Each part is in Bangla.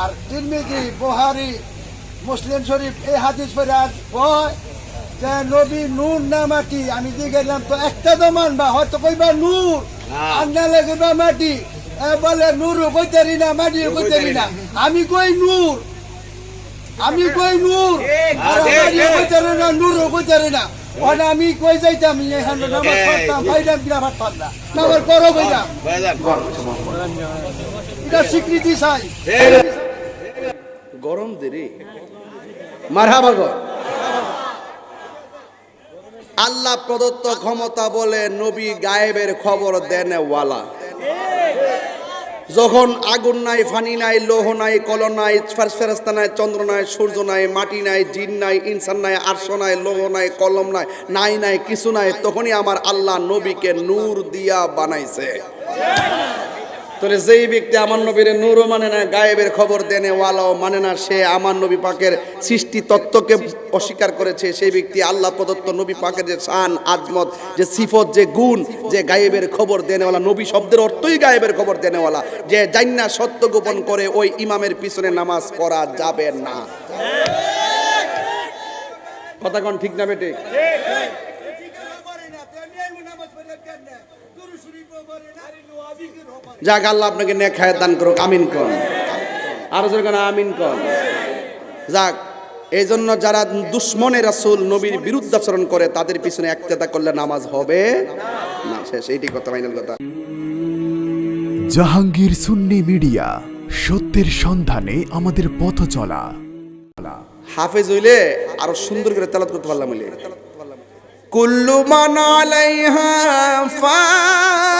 আর তিরমিজি বুহারি মুসলিম শরীফ এই হাদিস পরে আর কয় যে নবী নূর না মাটি। আমি দিয়ে গেলাম তো একটা তো মানবা হয়তো কইবা নূর। আর না লাগবে মাটি। এ বলে নূরও কইতারি না মাটি কইতারি না। আমি কই নূর? আমি কই নূর? আর ঠিক। কইতারি না নূরও কইতারি না। ওখানে আমি কই যাইতাম এখানে নামাজ এই, পড়তাম। ভাইরাম কিনা ভাত পারতাম নামাজ করো কইতাম স্বীকৃতি চাই। গরম দেরি। মারহাবা গো আল্লাহ প্রদত্ত ক্ষমতা বলে নবী গায়েবের খবর দেন ওয়ালা। যখন আগুন নাই, ফানি নাই, লোহ নাই কল নাই ফেরস্তা নাই, চন্দ্র নাই, সূর্য নাই, মাটি নাই, জিন নাই, ইনসান নাই, আরশ নাই, লোহ নাই, কলম নাই নাই নাই, কিছু নাই, তখনই আমার আল্লাহ নবীকে নূর দিয়া বানাইছে। তাহলে যেই ব্যক্তি আমার নবীর নূরও মানে না গায়েবের খবর দেনে ওয়ালাও মানে না সে আমার নবী পাকের সৃষ্টি তত্ত্বকে অস্বীকার করেছে। সেই ব্যক্তি আল্লাহ প্রদত্ত নবী পাকের যে শান আজমত যে সিফত যে গুণ যে গায়েবের খবর দেনেওয়ালা নবী শব্দের অর্থই গায়েবের খবর দেনেওয়ালা যে জান্না সত্য গোপন করে ওই ইমামের পিছনে নামাজ পড়া যাবে না। কথা কোন ঠিক না বেটে? যাক আল্লাহ আপনাকে নেখায় দান করুক আমিন কন। আরও জোরে আমিন কন। যাক এই জন্য যারা দুশ্মনে রাসূল নবীর বিরুদ্ধ আচরণ করে তাদের পিছনে একতেদা করলে নামাজ হবে না। শেষ এইটি কথা ফাইনাল কথা। জাহাঙ্গীর সুন্নি মিডিয়া সত্যের সন্ধানে আমাদের পথ চলা। হাফেজ হইলে আরও সুন্দর করে তেলাত করতে পারলাম হইলে। কুল্লু মান আলাইহা ফান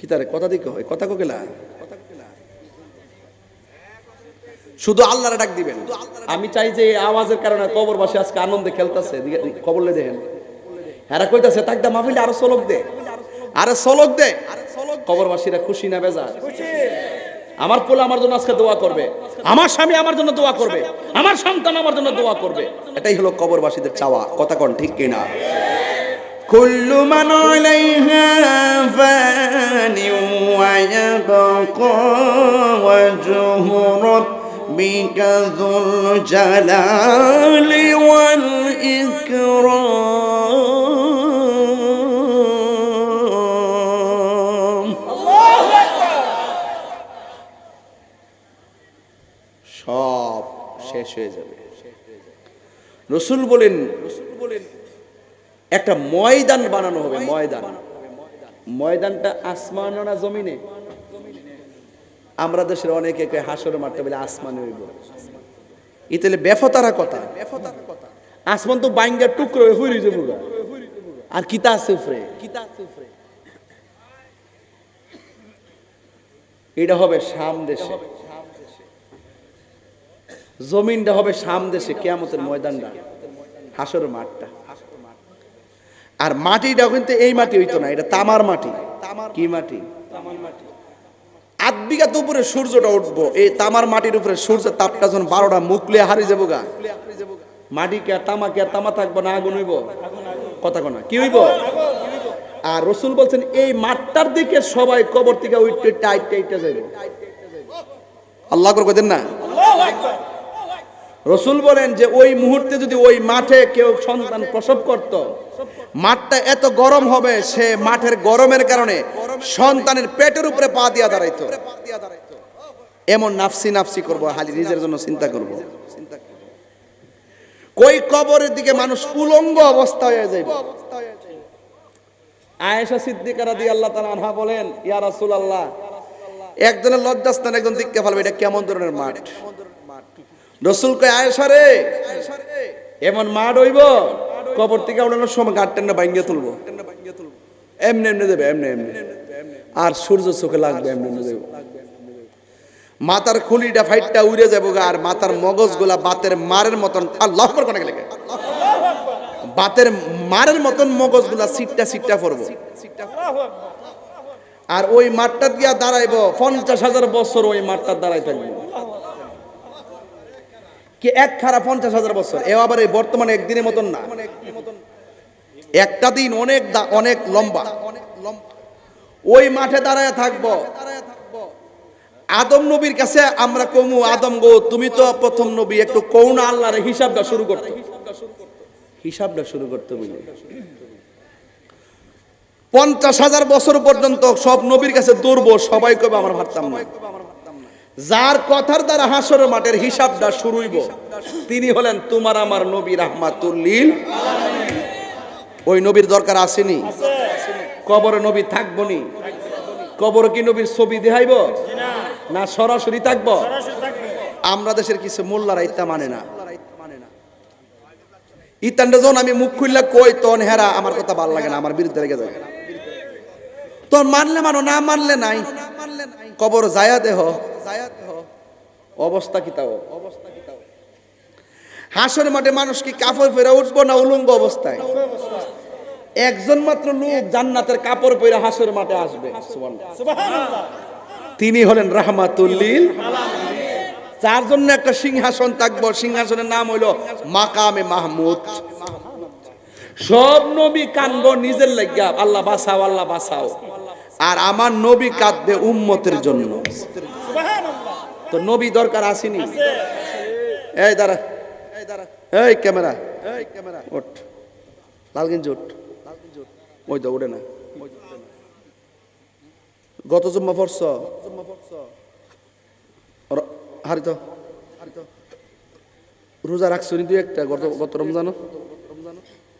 কি তারে? কথা দিকে হয় কথা কোকেলা শুধু আল্লাহরে ডাক দিবেন। আমি চাই যে আওয়াজের কারণে কবরবাসী আজকে আনন্দে খেলতেছে। খবর লে দেখেন। হ্যাঁ কইতাছে, তাকদা মাহফিলে আরও সলক দে। আরে সলক দে। কবরবাসীরা খুশি না বেজার? আমার পোলা আমার জন্য আজকে দোয়া করবে। আমার স্বামী আমার জন্য দোয়া করবে। আমার সন্তান আমার জন্য দোয়া করবে। এটাই হলো কবরবাসীদের চাওয়া। কথা কোন ঠিক কিনা? كل من عليها فان ويبقى وجه ربك ذو الجلال والإكرام সব শেষ হয়ে যাবে রসুল বলেন রসুল বলেন একটা ময়দান বানানো হবে, ময়দান। ময়দানটা আসমান না জমিনে? আমরা দেশের অনেকে হাসর মারতে বলে আসমানে হইব। ইতালে বেফতারা কথা। আসমান তো বাইঙ্গা টুকরো হইরে যাব গা। আর কিতা উপরে কিতা উপরে? এটা হবে শাম দেশে। জমিনটা হবে শাম দেশে, কেয়ামতের ময়দানটা হাসর মাঠটা। আর মাটিটা কিন্তু এই মাটি হইতো না, এটা তামার মাটি। কি মাটি? আধ বিঘা উপরে সূর্যটা উঠবো, এই তামার মাটির উপরে সূর্যের তাপটা যখন বারোটা মুখলে হারিয়ে যাব গা। মাটি কে তামা কে তামা থাকব না আগুন হইব? কথা কোনা কি হইব? আর রসুল বলছেন, এই মাঠটার দিকে সবাই কবর থেকে উঠতে টাইট টাইটে যাইব। আল্লাহ করে কইতেন না? রসুল বলেন যে ওই মুহূর্তে যদি ওই মাঠে কেউ সন্তান প্রসব করত, মাঠটা এত গরম হবে, সে মাঠের গরমের কারণে সন্তানের পেটের উপরে পা দিয়া দাঁড়াইতো। এমন নাফসি নাফসি করব হালি নিজের জন্য চিন্তা করব। কই কবরের দিকে মানুষ উলঙ্গ অবস্থা হয়ে যাইবে। আয়েশা সিদ্দিকা রাদিয়াল্লাহু তাআলা আনহা বলেন, ইয়া রাসূলুল্লাহ, একজনের লজ্জাস্থান, একজন দিককে ফেলবে এটা কেমন ধরনের মাঠ? রসুল কয় আয়েশা রে এমন মাঠ হইব কবর থেকে উড়ানোর সময় গাড় টেনে ভাঙ্গিয়ে তুলবো। এমনি এমনি দেবে, এমনি এমনি। আর সূর্য চোখে লাগবে, এমনি এমনি দেবে। মাথার খুলিটা ফাইটটা উড়ে যাব আর মাথার মগজগুলা বাতের মারের মতন, আল্লাহ কোনে গেলে বাতের মারের মতন মগজগুলা সিটটা সিটটা পড়ব আর ওই মাঠটা দিয়া দাঁড়াইবো, পঞ্চাশ হাজার বছর ওই মাঠটা দাঁড়াই থাকবে। কি এক খারাপ পঞ্চাশ হাজার বছর? এ আবার এই বর্তমানে একদিনের মতন না। একটা দিন অনেক অনেক লম্বা। ওই মাঠে দাঁড়ায় থাকব। আদম নবীর কাছে আমরা কমু, আদম গো, তুমি তো প্রথম নবী, একটু কৌনা আল্লাহর হিসাবটা শুরু করতে। হিসাবটা শুরু করতে পঞ্চাশ হাজার বছর পর্যন্ত সব নবীর কাছে দৌড়বো, সবাই কবে আমার ভাবতাম না যার কথার দ্বারা হাসরের মাঠের হিসাবটা শুরুইব, তিনি হলেন তোমার আমার নবী রাহমাতুল্লিল ওই নবীর দরকার আসেনি। কবরে নবী থাকব নি। কবর কি নবীর ছবি দেখাইব? না, সরাসরি থাকব? আমরা দেশের কিছু মোল্লারা ইত্যা মানে না। ইতানটা যখন আমি মুখ খুললে কই তখন হেরা আমার কথা ভালো লাগে না, আমার বিরুদ্ধে লেগে যায়। তখন মানলে মানো, না মানলে নাই। কবর জায়া দেহ। অবস্থা কি তাও? অবস্থা কি তাও? হাসর মাঠে মানুষ কি কাপড় পরে উঠবো না উলঙ্গ অবস্থায়? একজন মাত্র লোক জান্নাতের কাপড় পরে হাসর মাঠে আসবে। তিনি হলেন রাহমাতুল্লিল যার জন্য একটা সিংহাসন থাকব সিংহাসনের নাম হইল মাকামে মাহমুদ। সব নবী কানব নিজের লাগিয়া আল্লাহ বাঁচাও আল্লাহ বাঁচাও। আর আমার নবী কাঁদবে উম্মতের জন্য। তো নবী দরকার আসেনি? এই দাঁড়া, এই ক্যামেরা এই ক্যামেরা, ওঠ। লালগিঞ্জ ওঠ। ওই তো, ওঠে না। গত জুম্মা র- হারিত রোজা রাখছো দুই একটা গত গত রমজান?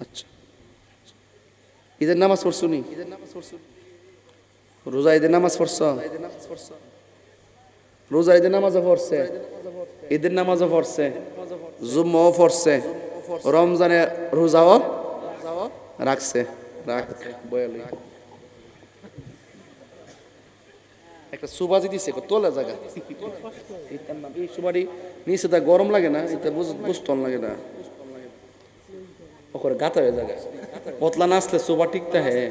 আচ্ছা। ঈদের নামাজ পড়ছো নি? রোজা ঈদের নামাজ পড়ছ? রোজা ঈদের নামাজও পড়ছে। ঈদের নামাজও পড়ছে। জুম্মাও পড়ছে। রমজানে রোজাও রাখছে। রাখ বয়ালি। একটা সুবাজি দিছে তোলা জায়গা এই সুবাড়ি নিচে তা গরম লাগে না এটা বুঝতন লাগে না। ওখানে গাতা হয়ে জায়গা পতলা নাচলে সুবা টিকতে হে এই, এই।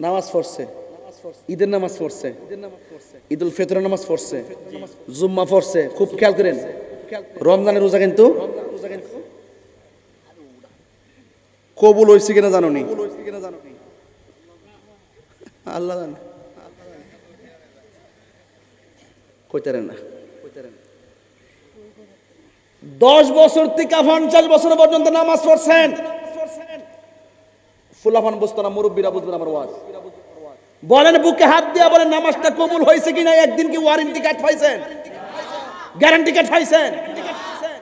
নামাজ পড়ছে। ঈদের নামাজ পড়ছে। ঈদুল ফিতরের নামাজ পড়ছে। জুম্মা পড়ছে। খুব খেয়াল করেন। রমজানের রোজা কিন্তু কবুল হয়েছে কিনা জানো নি আল্লাহ জানে। কইতারেন না। দশ বছর থেকে পঞ্চাশ বছর পর্যন্ত নামাজ পড়ছেন। ফুলাফান বুঝতো না, মুরব্বীরা বুঝবেন আমার ওয়াজ। বলেন, বুকে হাত দিয়া বলেন, নামাজটা কবুল হয়েছে কিনা, একদিন কি ওয়ারেন্টি কার্ড পাইছেন? গ্যারান্টি কার্ড পাইছেন?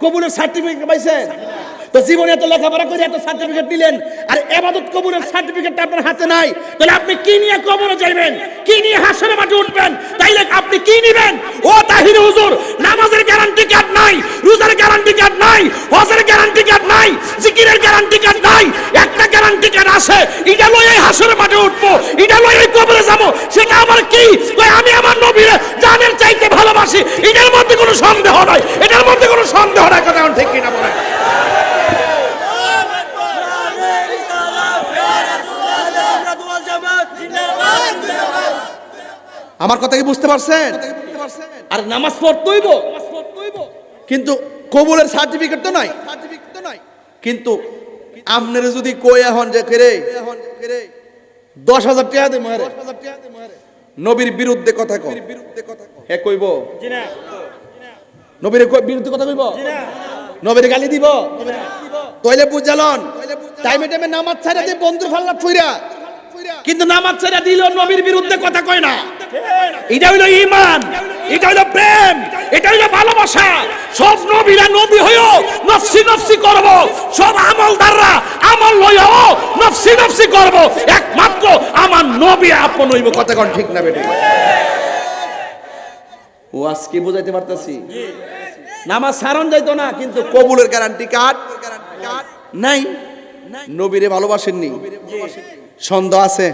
কবুলের সার্টিফিকেট পাইছেন? তো জীবনে এত লেখাপড়া করে এত সার্টিফিকেট দিলেন, আর এবাদত কবুলের সার্টিফিকেটটা আপনার হাতে নাই, তাহলে আপনি কি নিয়ে কবরে যাইবেন? কি নিয়ে হাসরে মাঠে উঠবেন? তাইলে আপনি কি নিবেন? ও তাহির হুজুর, নামাজের গ্যারান্টি কার্ড নাই, রোজার গ্যারান্টি কার্ড নাই, হজের গ্যারান্টি কার্ড নাই, জিকিরের গ্যারান্টি কার্ড নাই, একটা গ্যারান্টি কার্ড আছে, এটা লয়ে হাসরে মাঠে উঠবো, এটা লয়ে কবরে যাব। সেটা আবার কি? আমি আমার নবীরে জানের চাইতে ভালোবাসি, এটার মধ্যে কোনো সন্দেহ নাই, এটার মধ্যে কোনো সন্দেহ নাই, কথা ঠিক কিনা বলেন? আমার কথা কি বুঝতে পারছেন? আর নামাজ পড়তেইব। কিন্তু কবুলের সার্টিফিকেট তো নাই। কিন্তু আপনার যদি কই এখন যে কেরে দশ হাজার টাকা দে মারে নবীর বিরুদ্ধে কথা কয় হে কইব। নবীর বিরুদ্ধে কথা কইব? নবীর গালি দিব? তইলে বুঝালন। টাইমে টাইমে নামাজ ছাড়া দিয়ে বন্ধু ফাল্লা ফুইরা। কিন্তু নামাজ ছেড়ে দিল নবীর বিরুদ্ধে কথা কয় না। এটা হইল ইমান এটা হইল প্রেম এটা হইল ভালোবাসা। সব নবীরা নবী হইও নফসি নফসি করব। সব আমলদাররা আমল লইও নফসি নফসি করব। একমাত্র আমার নবী আপন হইব কথা কোন ঠিক না বেটি? ও আজকে বুঝাইতে পারতাছি। নামাজ সারণ যাইতো না কিন্তু কবুলের গ্যারান্টি কার্ড নাই। নবীরে ভালোবাসেননি। সন্দেহ আছে?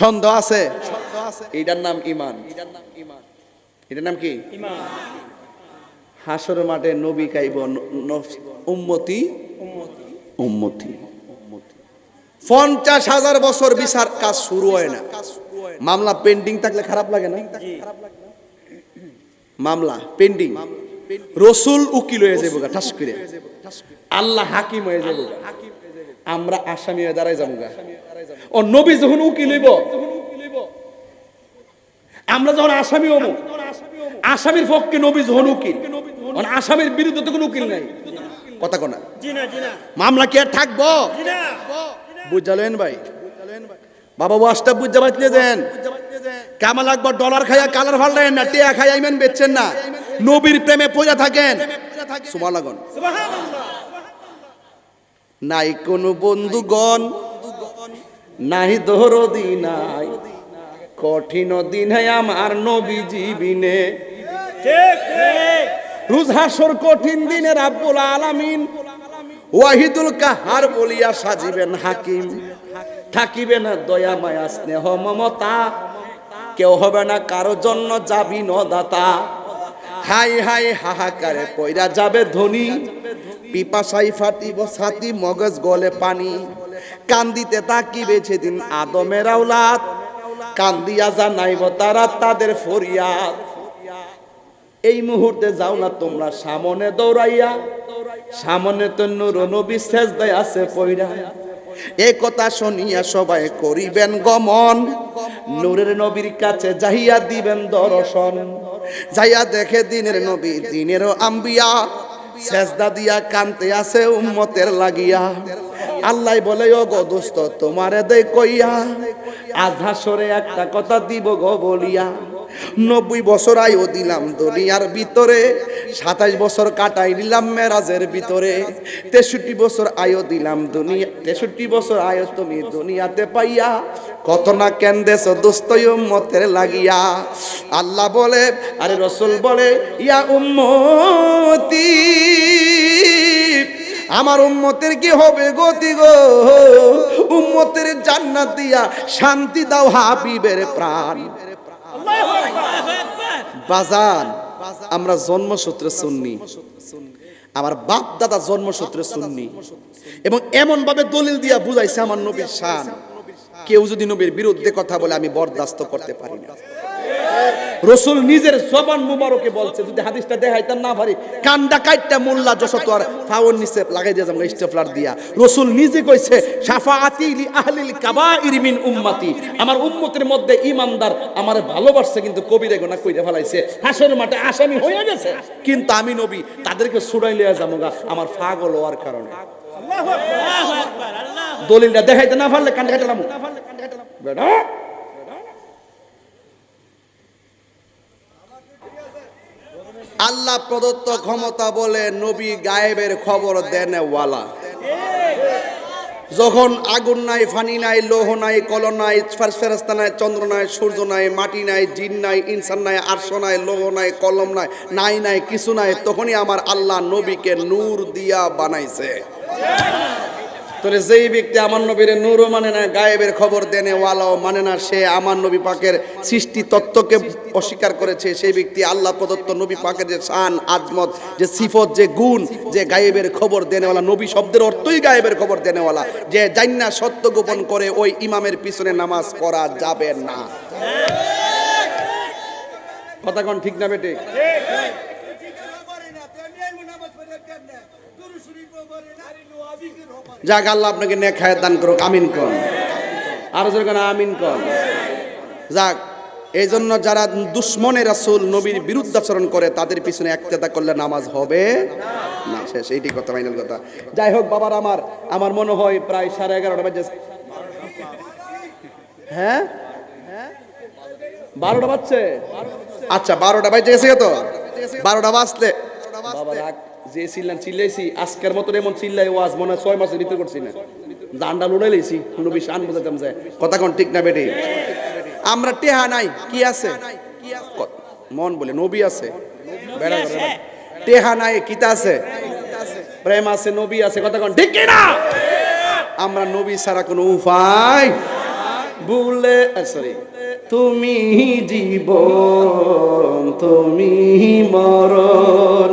সন্দেহ আছে। এটার নাম ইমান এটার নাম কি? হাসর মাঠে নবী কাইব উম্মতি। উম্মতি। পঞ্চাশ হাজার বছর বিচার কাজ শুরু হয় না। মামলা পেন্ডিং থাকলে খারাপ লাগে না? মামলা পেন্ডিং। রসুল উকিল হয়ে যাব গা, ঠাস করে। আল্লাহ হাকিম হয়ে যাব আমরা আসামি হয়ে দাঁড়াই যাব গা। ও নবী যখন উকিল হইব আমরা যখন আসামি হব আসামির পক্ষে নবী যখন উকিল এখন আসামির বিরুদ্ধে তো কোনো উকিল নাই। কথা কোনা মামলা কি আর থাকব? বুঝালেন ভাই। বাবা ওয়াশটা বুঝতে পারলে দেন। কামা লাগবে? ডলার খাইয়া কালার ফাল্টেন না টিয়া খাইয়া ইমেন বেচছেন না। নবীর প্রেমে পয়সা থাকেন। সুমা লাগুন নাই কোনো বন্ধুগণ নাই দরদি নাই কঠিন দিনে আমার নবী জীবিনে রুজ হাসর কঠিন দিনে রাব্বুল আলামিন ওয়াহিদুল কাহার বলিয়া সাজিবেন হাকিম। থাকিবে না দয়া মায়া স্নেহ মমতা। কেউ হবে না কারও জন্য যাবি নদাতা হাই হাই হাহাকারে পয়রা যাবে ধনী। পিপাসাই ফাটিব, ছাতি মগজ গলে পানি। কান্দিতে তাকিবে সেদিন আদমের আওলাদ। কান্দিয়া জানাইব তারা তাদের ফরিয়াদ। এই মুহূর্তে যাও না তোমরা সামনে দৌড়াইয়া। সামনে তো নুর নবী সেজদায় আছে পইরা। এ কথা শুনিয়া সবাই করিবেন গমন। নূরের নবীর কাছে যাইয়া দিবেন দর্শন। যাইয়া দেখে দিনের নবী দিনেরও আম্বিয়া। সেজদা দিয়া কানতে আছে উম্মতের লাগিয়া। আল্লাহ বলে ও গো দোস্ত, তোমারে দে কইয়া আধা সরে একটা কথা দিব গো বলিয়া। নব্বই বছর আয়ু দিলাম দুনিয়ার ভিতরে সাতাইশ বছর কাটাই নিলাম মেরাজের ভিতরে, তেষট্টি বছর আয়ু দিলাম দুনিয়া, তেষট্টি বছর আয়ু তুমি দুনিয়াতে পাইয়া, কত না কেন্দেছ দোস্ত উম্মতের লাগিয়া। আল্লাহ বলে আরে রসুল বলে ইয়া উম্মতি আমার উম্মতের কি হবে গতি গো? উম্মতের জান্নাত দিয়া শান্তি দাও হাবিবের প্রাণ। বাজান আমরা জন্মসূত্রে শুননি আমার বাপ দাদা জন্মসূত্রে শুননি এবং এমন ভাবে দলিল দিয়া বুঝাইছে আমার নবীর শান। কেউ যদি নবীর বিরুদ্ধে কথা বলে আমি বরদাস্ত করতে পারি না। রসুল নিজের জবান মুবারকে বলছে যদি হাদিসটা দেখাইতাম না পারি কান্দা কাইটটা মোল্লা যশত আর ফাওয়ার নিচে লাগাই দিয়ে যাব স্টেফলার দিয়া। রসুল নিজে কইছে সাফাআতি লি আহলিল কাবাইর মিন উম্মতি। আমার উম্মতের মধ্যে ইমানদার আমার ভালোবাসছে কিন্তু কবিরে গোনা কইরা ফেলাইছে। হাসের মাঠে আসামি হয়ে গেছে। কিন্তু আমি নবী তাদেরকে ছুড়াই লিয়া যাব আমার ফাগল হওয়ার কারণে। দলিলটা দেখাইতে না পারলে কান্দা কাটালাম বেটা আল্লাহ প্রদত্ত ক্ষমতা বলে নবী গায়েবের খবর দেন ওয়ালা। যখন আগুন নাই, ফানি নাই, লোহ নাই কল নাই ফেরস্তা নাই, চন্দ্র নাই, সূর্য নাই, মাটি নাই, জিন নাই, ইনসান নাই, আর্শ নাই, লোহ নাই, কলম নাই নাই নাই, কিছু নাই, তখনই আমার আল্লাহ নবীকে নূর দিয়া বানাইছে। তাহলে যেই ব্যক্তি আমার নবীর নূরও মানে না গায়েবের খবর দেনে ওয়ালাও মানে না সে আমার নবী পাকের সৃষ্টি তত্ত্বকে অস্বীকার করেছে। সেই ব্যক্তি আল্লাহ প্রদত্ত নবী পাকের যে শান আজমত যে সিফত যে গুণ যে গায়েবের খবর দেনেওয়ালা নবী শব্দের অর্থই গায়েবের খবর দেনেওয়ালা যে জান্না সত্য গোপন করে ওই ইমামের পিছনে নামাজ পড়া যাবে না। কথা কোন ঠিক না বেটে যাক আল্লাহ আপনাকে নেখায় দান করুক আমিন কন। আরও জোর আমিন কন। যাক এই জন্য যারা দুশ্মনে রাসূল নবীর বিরুদ্ধাচরণ করে তাদের পিছনে একতেদা করলে নামাজ হবে না। শেষ এইটি কথা ফাইনাল কথা। যাই হোক বাবার আমার আমার মনে হয় প্রায় সাড়ে এগারোটা বাজে। হ্যাঁ? বারোটা বাজছে? আচ্ছা বারোটা বাজে গেছে তো? বারোটা বাজলে বাবা রাগ যে চিল্লান চিল্লাইছি, আজকের মতন এমন চিল্লাই ওয়াজ, মনে হয় ছয় মাসের ভিতরে করছি না। দান্ডা লুড়াই লেছি নবী শান বোঝাতাম যে, কথা কোন ঠিক না বেটি? আমরা টেহা নাই, কি আছে? মন বলে, নবী আছে। টেহা নাই, কিতা আছে? প্রেম আছে, নবী আছে, কথা কোন ঠিক না আমরা নবী ছাড়া কোনো উপায় ভুলে সরি তুমি জীব তুমি মরণ।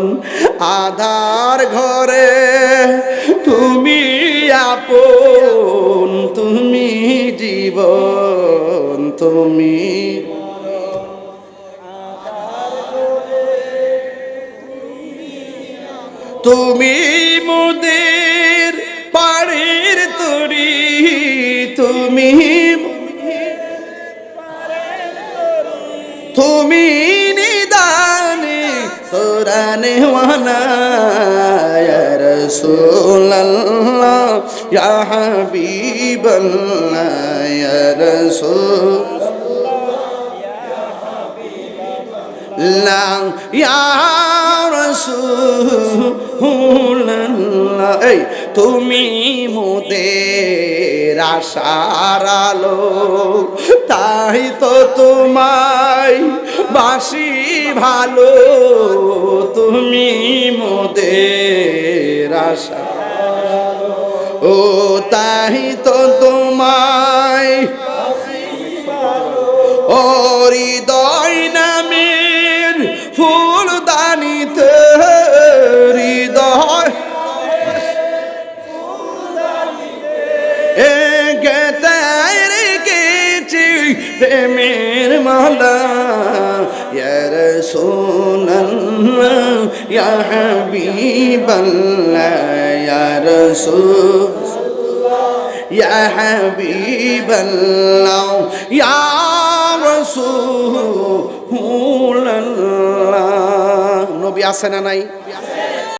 আধার ঘরে তুমি আপন, তুমি জীব তুমি তুমি মুদের পাড়ির তুরি, তুমি ওয়ানা রসুল্লাহ ইয়া হাবিবাল্লাহ ইয়া রসুল লাং ইয়া রাসূলুল্লাহ এই তুমি মোদের আশার আলো, তাই তো তোমায় বাসি ভালো। তুমি মোদের আশা ও তাই তো তোমায় ও প্রেমের মালা ইয়ার সোনাল্লাহ ইয়া হাবিবাল্লাহ ইয়ার সোনাল্লাহ يا حبيب الله يا رسول الله নবী আছে না নাই